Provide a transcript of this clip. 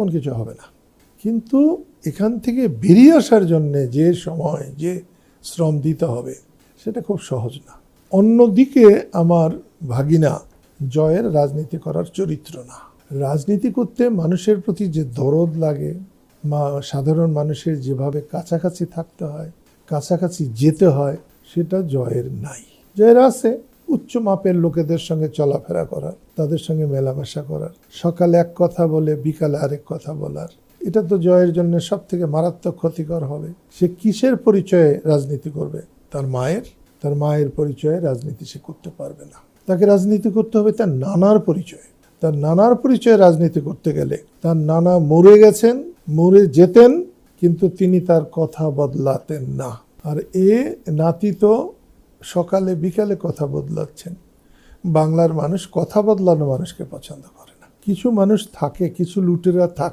কোন কিছু হবে না। কিন্তু এখান থেকে বেরিয়ে আসার জন্য যে সময়, যে শ্রম দিতে হবে, সেটা খুব সহজ না। অন্যদিকে আমার ভাগিনা জয়ের রাজনীতি করার চরিত্র না। রাজনীতি করতে মানুষের প্রতি যে দরদ লাগে, মা, সাধারণ মানুষের যেভাবে কাছাকাছি থাকতে হয়, কাছাকাছি যেতে হয়, সেটা জয়ের নাই। জয়ের আছে। উচ্চ মাপের লোকেদের সঙ্গে চলাফেরা করার, তাদের সঙ্গে মেলামেশা করার, সকালে এক কথা বলে বিকালে আরেক কথা বলার। এটা তো জয়ের জন্য সব থেকে মারাত্মক ক্ষতিকর হবে। সে কিসের পরিচয়ে রাজনীতি করবে? তার মায়ের? তার মায়ের পরিচয়ে রাজনীতি সে করতে পারবে না। তাকে রাজনীতি করতে হবে তার নানার পরিচয়ে। তার নানার পরিচয়ে রাজনীতি করতে গেলে তার নানা মরে গেছেন, মরে যেতেন, কিন্তু তিনি তার কথা বদলাতেন না। আর এ নাতি তো সকালে, বিকালে কথা বদলাচ্ছেন। বাংলার মানুষ কথা বদলানো মানুষকে পছন্দ করে না। কিছু মানুষ থাকে, কিছু লুটেরা থাকে